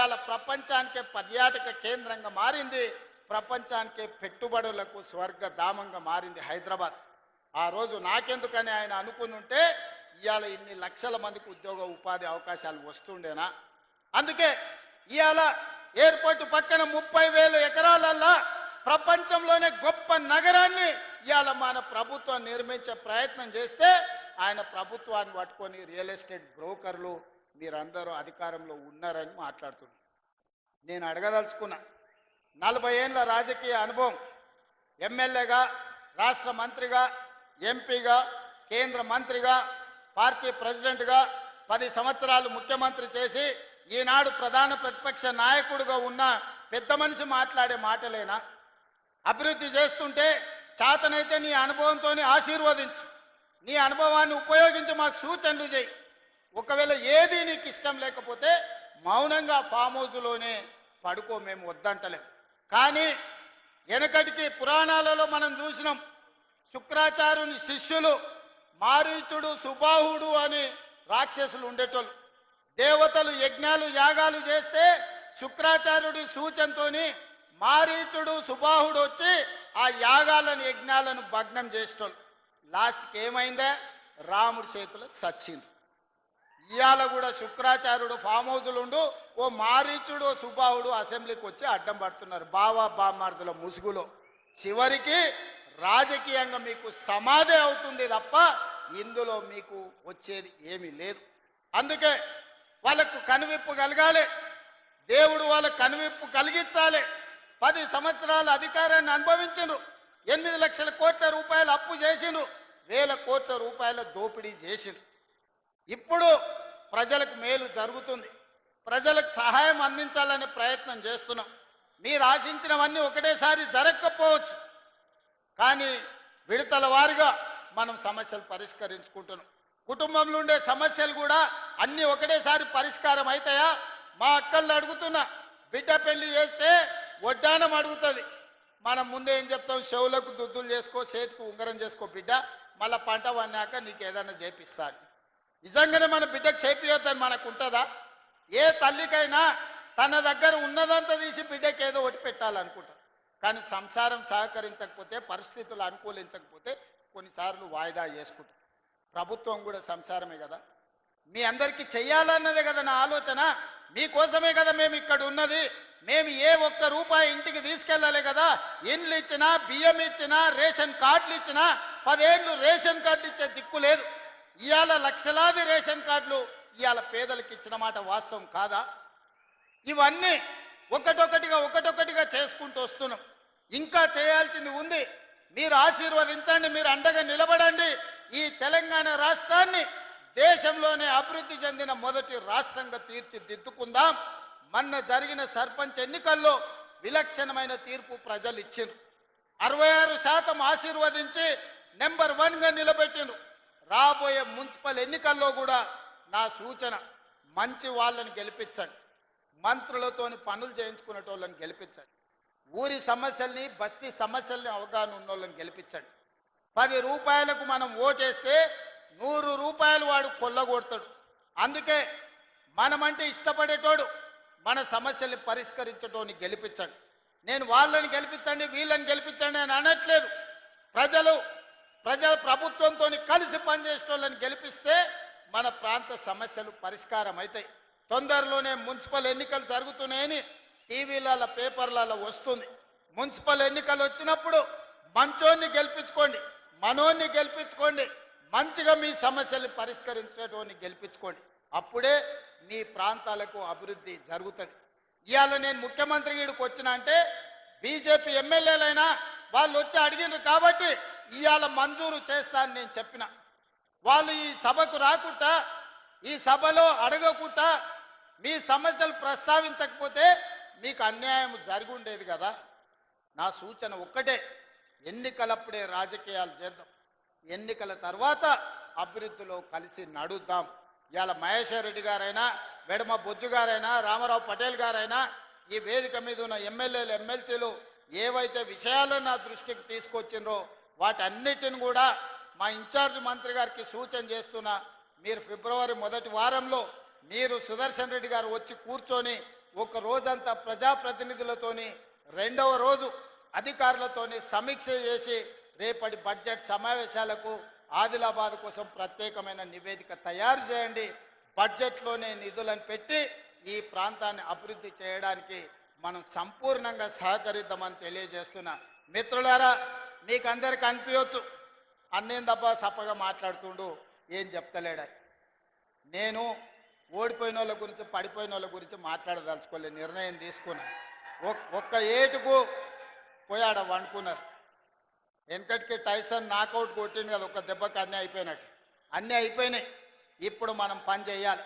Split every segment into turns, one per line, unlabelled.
ఇవాళ ప్రపంచానికే పర్యాటక కేంద్రంగా మారింది. ప్రపంచానికే పెట్టుబడులకు స్వర్గధామంగా మారింది హైదరాబాద్. ఆ రోజు నాకెందుకని ఆయన అనుకుని ఉంటే ఇవాళ ఇన్ని లక్షల మందికి ఉద్యోగ ఉపాధి అవకాశాలు వస్తుండేనా? అందుకే ఇవాళ ఎయిర్పోర్ట్ పక్కన ముప్పై వేల ఎకరాలల్లా ప్రపంచంలోనే గొప్ప నగరాన్ని ఇవాళ మన ప్రభుత్వం నిర్మించే ప్రయత్నం చేస్తే ఆయన ప్రభుత్వాన్ని పట్టుకొని రియల్ ఎస్టేట్ బ్రోకర్లు మీరందరూ అధికారంలో ఉన్నారని మాట్లాడుతున్నారు నేను అడగదలుచుకున్నా. నలభై ఏళ్ళ రాజకీయ అనుభవం. ఎమ్మెల్యేగా రాష్ట్ర మంత్రిగా ఎంపీగా కేంద్ర మంత్రిగా పార్టీ ప్రెసిడెంట్గా పది సంవత్సరాలు ముఖ్యమంత్రి చేసి ఈనాడు ప్రధాన ప్రతిపక్ష నాయకుడుగా ఉన్న పెద్ద మనిషి మాట్లాడే మాటలేనా? అభివృద్ధి చేస్తుంటే చాతనైతే నీ అనుభవంతో ఆశీర్వదించు. నీ అనుభవాన్ని ఉపయోగించి మాకు సూచనలు చేయి. ఒకవేళ ఏది నీకు ఇష్టం లేకపోతే మౌనంగా ఫామ్ హౌస్లోనే పడుకో మేము వద్దంటలేం. కానీ వెనకటికి పురాణాలలో మనం చూసినాం శుక్రాచార్యుని శిష్యులు మారీచుడు సుబాహుడు అని రాక్షసులు ఉండేటోళ్ళు. దేవతలు యజ్ఞాలు యాగాలు చేస్తే శుక్రాచార్యుడి సూచనతోని మారీచుడు సుబాహుడు వచ్చి ఆ యాగాలను యజ్ఞాలను భగ్నం చేసేటోళ్ళు. లాస్ట్కి ఏమైందే? రాముడి చేతిలో సచ్చింది. ఇవాళ కూడా శుక్రాచార్యుడు ఫామ్ హౌస్లు ఉండు ఓ మారీచుడు ఓ సుబాహుడు అసెంబ్లీకి వచ్చి అడ్డం పడుతున్నారు. బావా బామార్దుల ముసుగులో. చివరికి రాజకీయంగా మీకు సమాధి అవుతుంది తప్ప ఇందులో మీకు వచ్చేది ఏమీ లేదు. అందుకే వాళ్ళకు కనువిప్పు కలగాలి. దేవుడు వాళ్ళకు కనువిప్పు కలిగించాలి. పది సంవత్సరాల అధికారాన్ని అనుభవించను. ఎనిమిది లక్షల కోట్ల రూపాయలు అప్పు చేసిండ్రు వేల కోట్ల రూపాయల దోపిడీ చేసిండ్రు ఇప్పుడు ప్రజలకు మేలు జరుగుతుంది. ప్రజలకు సహాయం అందించాలనే ప్రయత్నం చేస్తున్నాం. మీరు ఆశించినవన్నీ ఒకటేసారి జరగకపోవచ్చు. కానీ విడతల వారిగా మనం సమస్యలు పరిష్కరించుకుంటున్నాం. కుటుంబంలో ఉండే సమస్యలు కూడా అన్నీ ఒకటేసారి పరిష్కారం అవుతాయా మా అక్కళ్ళు అడుగుతున్నా. బిడ్డ పెళ్ళి చేస్తే వడ్డానం అడుగుతుంది. మనం ముందే ఏం చెప్తాం? చెవులకు దుద్దులు చేసుకో చేతికి ఉంగరం చేసుకో బిడ్డ. మళ్ళా పంట వన్నాక నీకు ఏదైనా చేపిస్తాను. నిజంగానే మన బిడ్డకు చేపియొద్దని మనకు ఉంటుందా ఏ తల్లికైనా తన దగ్గర ఉన్నదంతా తీసి బిడ్డకి ఏదో ఒకటి పెట్టాలనుకుంటారు కానీ సంసారం సహకరించకపోతే పరిస్థితులు అనుకూలించకపోతే కొన్నిసార్లు వాయిదా చేసుకుంటాం ప్రభుత్వం కూడా సంసారమే కదా. మీ అందరికీ చెయ్యాలన్నదే కదా నా ఆలోచన. మీకోసమే కదా మేము ఇక్కడ ఉన్నది. మేము ఏ ఒక్క రూపాయి ఇంటికి తీసుకెళ్ళాలి కదా. ఇండ్లు ఇచ్చినా బియ్యం ఇచ్చినా రేషన్ కార్డులు ఇచ్చినా పదేళ్ళు రేషన్ కార్డు ఇచ్చే దిక్కు లేదు. ఇవాళ లక్షలాది రేషన్ కార్డులు ఇవాళ పేదలకు ఇచ్చిన మాట వాస్తవం కాదా? ఇవన్నీ ఒకటొకటిగా ఒకటొకటిగా చేసుకుంటూ వస్తున్నాం. ఇంకా చేయాల్సింది ఉంది. మీరు ఆశీర్వదించండి మీరు అండగా నిలబడండి. ఈ తెలంగాణ రాష్ట్రాన్ని దేశంలోనే అభివృద్ధి చెందిన మొదటి రాష్ట్రంగా తీర్చిదిద్దుకుందాం. మొన్న జరిగిన సర్పంచ్ ఎన్నికల్లో విలక్షణమైన తీర్పు ప్రజలు ఇచ్చిండ్రు. అరవై ఆరు శాతం ఆశీర్వదించి నెంబర్ వన్గా నిలబెట్టిండ్రు. రాబోయే మున్సిపల్ ఎన్నికల్లో కూడా నా సూచన మంచి వాళ్ళని గెలిపించండి. మంత్రులతోని పనులు చేయించుకునేటోళ్ళని గెలిపించండి. ఊరి సమస్యల్ని బస్తీ సమస్యల్ని అవగాహన ఉన్నోళ్ళని గెలిపించండి. పది రూపాయలకు మనం ఓటేస్తే నూరు రూపాయలు వాడు కొల్లగొడతాడు. అందుకే మనమంటే ఇష్టపడేటోడు మన సమస్యల్ని పరిష్కరించటోని గెలిపించండి. నేను వాళ్ళని గెలిపించండి వీళ్ళని గెలిపించండి అని అనట్లేదు. ప్రజలు ప్రజల ప్రభుత్వంతో కలిసి పనిచేసేటోళ్ళని గెలిపిస్తే మన ప్రాంత సమస్యలు పరిష్కారం అవుతాయి తొందరలోనే మున్సిపల్ ఎన్నికలు జరుగుతున్నాయని టీవీలలో పేపర్లలో వస్తుంది. మున్సిపల్ ఎన్నికలు వచ్చినప్పుడు మంచోన్ని గెలిపించుకోండి మనోన్ని గెలిపించుకోండి మంచిగా మీ సమస్యల్ని పరిష్కరించేటోని గెలిపించుకోండి. అప్పుడే మీ ప్రాంతాలకు అభివృద్ధి జరుగుతుంది. ఇవాళ నేను ముఖ్యమంత్రి గీడికి వచ్చిన అంటే బీజేపీ ఎమ్మెల్యేలైనా వాళ్ళు వచ్చి అడిగినారు కాబట్టి ఇవాళ మంజూరు చేస్తా అని నేను చెప్పిన. వాళ్ళు ఈ సభకు రాకుండా ఈ సభలో అడగకుండా మీ సమస్యలు ప్రస్తావించకపోతే మీకు అన్యాయం జరిగి ఉండేది కదా. నా సూచన ఒక్కటే ఎన్నికలప్పుడే రాజకీయాలు చేద్దాం. ఎన్నికల తర్వాత అభివృద్ధిలో కలిసి నడుద్దాం. ఇవాళ మహేశ్వర్ రెడ్డి గారైనా వెడమ బొజ్జు గారైనా రామారావు పటేల్ గారైనా ఈ వేదిక మీద ఉన్న ఎమ్మెల్యేలు ఎమ్మెల్సీలు ఏవైతే విషయాలను నా దృష్టికి తీసుకొచ్చిండ్రో వాటన్నిటిని కూడా మా ఇన్ఛార్జ్ మంత్రి గారికి సూచన చేస్తున్నా మీరు ఫిబ్రవరి మొదటి వారంలో మీరు సుదర్శన్ రెడ్డి గారు వచ్చి కూర్చొని ఒక రోజంతా ప్రజాప్రతినిధులతోని రెండవ రోజు అధికారులతోని సమీక్ష చేసి రేపటి బడ్జెట్ సమావేశాలకు ఆదిలాబాద్ కోసం ప్రత్యేకమైన నివేదిక తయారు చేయండి. బడ్జెట్లోనే నిధులను పెట్టి ఈ ప్రాంతాన్ని అభివృద్ధి చేయడానికి మనం సంపూర్ణంగా సహకరిద్దామని తెలియజేస్తున్నా. మిత్రులారా మీకు అందరికి అనిపించవచ్చు తప్ప సప్పగా మాట్లాడుతుండు ఏం చెప్తలేడా. నేను ఓడిపోయిన వాళ్ళ గురించి పడిపోయిన వాళ్ళ గురించి మాట్లాడదలుచుకోలే నిర్ణయం తీసుకున్నాను ఒక్క ఏటుకు పోయాడ వండుకున్నారు. వెనకటికి టైసన్ నాకౌట్ కొట్టింది కదా ఒక దెబ్బకి అన్నీ అయిపోయినట్టు. అన్నీ అయిపోయినాయి. ఇప్పుడు మనం పని చేయాలి.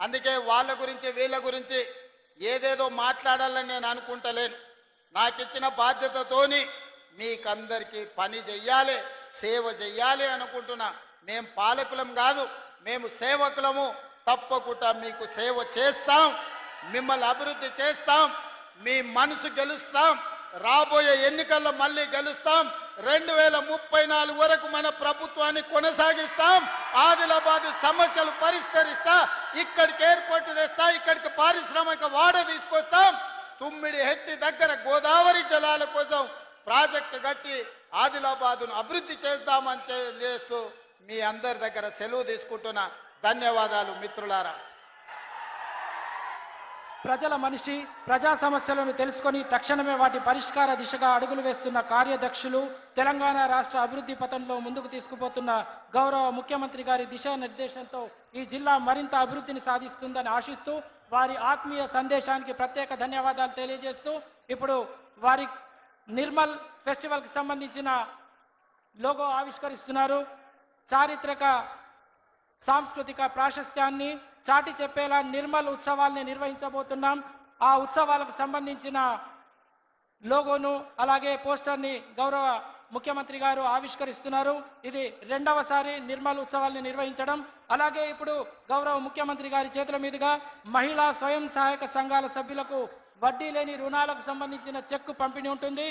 అందుకే వాళ్ళ గురించి వీళ్ళ గురించి ఏదేదో మాట్లాడాలని నేను అనుకుంటలేను. నాకు ఇచ్చిన బాధ్యతతోని మీకందరికీ పని చెయ్యాలి సేవ చెయ్యాలి అనుకుంటున్నా. మేము పాలకులం కాదు మేము సేవకులము. తప్పకుండా మీకు సేవ చేస్తాం మిమ్మల్ని అభివృద్ధి చేస్తాం మీ మనసు గెలుస్తాం రాబోయే ఎన్నికల్లో మళ్ళీ గెలుస్తాం రెండు వేల ముప్పై నాలుగు వరకు మన ప్రభుత్వాన్ని కొనసాగిస్తాం ఆదిలాబాద్ సమస్యలు పరిష్కరిస్తా ఇక్కడికి ఎయిర్పోర్ట్ తెస్తా ఇక్కడికి పారిశ్రామిక వాడ తీసుకొస్తాం. తుమ్మిడి హెట్టి దగ్గర గోదావరి జలాల కోసం ప్రాజెక్టు కట్టి ఆదిలాబాదును అభివృద్ధి చేద్దామని చేస్తూ మీ అందరి దగ్గర సెలవు తీసుకుంటున్నా ధన్యవాదాలు మిత్రులారా.
ప్రజల మనిషి ప్రజా సమస్యలను తెలుసుకొని తక్షణమే వాటి పరిష్కార దిశగా అడుగులు వేస్తున్న కార్యదక్షులు తెలంగాణ రాష్ట్ర అభివృద్ధి పథంలో ముందుకు తీసుకుపోతున్న గౌరవ ముఖ్యమంత్రి గారి దిశానిర్దేశంతో ఈ జిల్లా మరింత అభివృద్ధిని సాధిస్తుందని ఆశిస్తూ వారి ఆత్మీయ సందేశానికి ప్రత్యేక ధన్యవాదాలు తెలియజేస్తూ ఇప్పుడు వారి నిర్మల్ ఫెస్టివల్కి సంబంధించిన లోగో ఆవిష్కరిస్తున్నారు. చారిత్రక సాంస్కృతిక ప్రాశస్త్యాన్ని చాటి చెప్పేలా నిర్మల్ ఉత్సవాల్ని నిర్వహించబోతున్నాం. ఆ ఉత్సవాలకు సంబంధించిన లోగోను అలాగే పోస్టర్ని గౌరవ ముఖ్యమంత్రి గారు ఆవిష్కరిస్తున్నారు. ఇది రెండవసారి నిర్మల్ ఉత్సవాల్ని నిర్వహించడం. అలాగే ఇప్పుడు గౌరవ ముఖ్యమంత్రి గారి చేతుల మీదుగా మహిళా స్వయం సహాయక సంఘాల సభ్యులకు వడ్డీ లేని రుణాలకు సంబంధించిన చెక్కు పంపిణీ ఉంటుంది.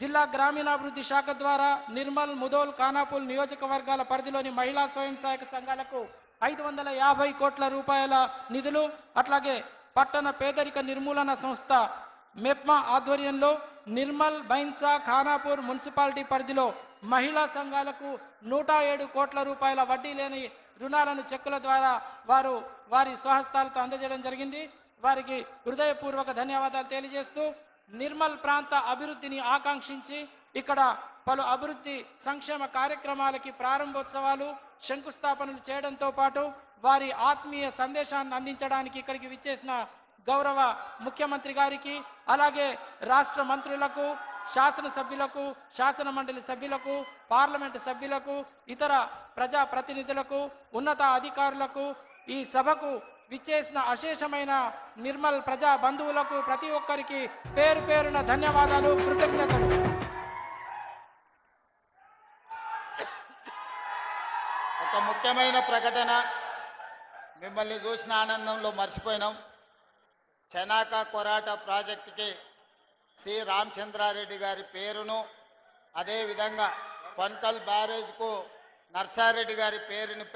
జిల్లా గ్రామీణాభివృద్ధి శాఖ ద్వారా నిర్మల్ ముదోల్ ఖానాపూల్ నియోజకవర్గాల పరిధిలోని మహిళా స్వయం సహాయక సంఘాలకు ఐదు వందల యాభై కోట్ల రూపాయల నిధులు అట్లాగే పట్టణ పేదరిక నిర్మూలన సంస్థ మెప్మా ఆధ్వర్యంలో నిర్మల్ బైన్సా ఖానాపూర్ మున్సిపాలిటీ పరిధిలో మహిళా సంఘాలకు నూట ఏడు కోట్ల రూపాయల వడ్డీ లేని రుణాలను చెక్కుల ద్వారా వారు వారి స్వహస్తాలతో అందజేయడం జరిగింది. వారికి హృదయపూర్వక ధన్యవాదాలు తెలియజేస్తూ నిర్మల్ ప్రాంత అభివృద్ధిని ఆకాంక్షించి ఇక్కడ పలు అభివృద్ధి సంక్షేమ కార్యక్రమాలకి ప్రారంభోత్సవాలు శంకుస్థాపనలు చేయడంతో పాటు వారి ఆత్మీయ సందేశాన్ని అందించడానికి ఇక్కడికి విచ్చేసిన గౌరవ ముఖ్యమంత్రి గారికి అలాగే రాష్ట్ర మంత్రులకు శాసనసభ్యులకు శాసన మండలి సభ్యులకు పార్లమెంటు సభ్యులకు ఇతర ప్రజా ప్రతినిధులకు ఉన్నత అధికారులకు ఈ సభకు విచ్చేసిన అశేషమైన నిర్మల్ ప్రజా బంధువులకు ప్రతి ఒక్కరికి పేరు పేరున ధన్యవాదాలు కృతజ్ఞతలు.
ఒక ముఖ్యమైన ప్రకటన మిమ్మల్ని చూసిన ఆనందంలో మర్చిపోయినాం. చెనాక కొరాట ప్రాజెక్టుకి సి. రామచంద్రారెడ్డి గారి పేరును అదేవిధంగా కొంకల్ బ్యారేజ్కు నర్సారెడ్డి గారి పేరుని